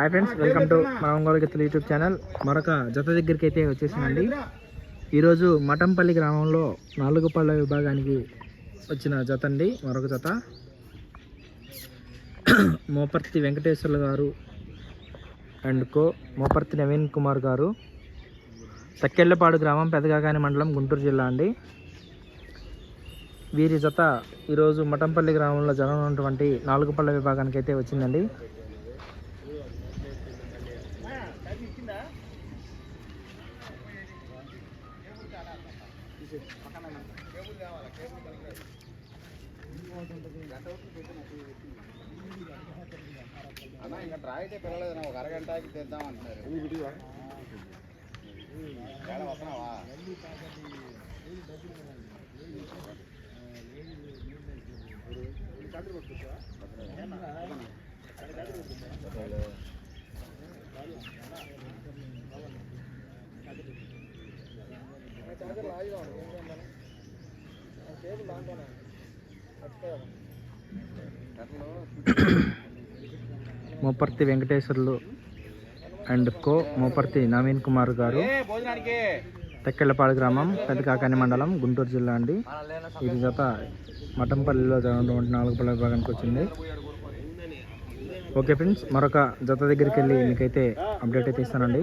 Hi friends welcome to మన ఒంగోలు గీతలు YouTube channel మరొక జత దగ్గరికి అయితే వచ్చేసానండి. ఈరోజు మఠంపల్లి గ్రామంలో నాలుగు పళ్ళ విభాగానికి వచ్చిన జత అండి. మరొక జత. మోపర్తి వెంకటేశ్వర్లు గారు అండ్ కో మోపర్తి నవీన్ కుమార్ గారు. తక్కెళ్ళపాడు గ్రామం పెదగాగాని మండలం గుంటూరు జిల్లా అండి. వీరి జత ఈరోజు మఠంపల్లి గ్రామంలో జరగనున్నటువంటి నాలుగు పళ్ళ విభాగానికి అయితే వచ్చిందండి. అన్న ఇంకా డ్రా అయితే పిల్లలేదు నా ఒక అరగంటకి తెద్దాం అంటున్నారు ఏడ వస్తున్నావా Moparthi Venkateswarlu and co Moparthi Naveen Kumar గారు. తెక్కెళ్ళపాడు గ్రామం పెద్దకాకాని మండలం గుంటూరు జిల్లా అండి. ఇది జత మఠంపల్లిలో జరగటువంటి నాలుగు పళ్ళ విభాగానికి వచ్చింది. ఓకే ఫ్రెండ్స్ మరొక జత దగ్గరికి వెళ్ళి మీకైతే అప్డేట్ అయితే ఇస్తానండి.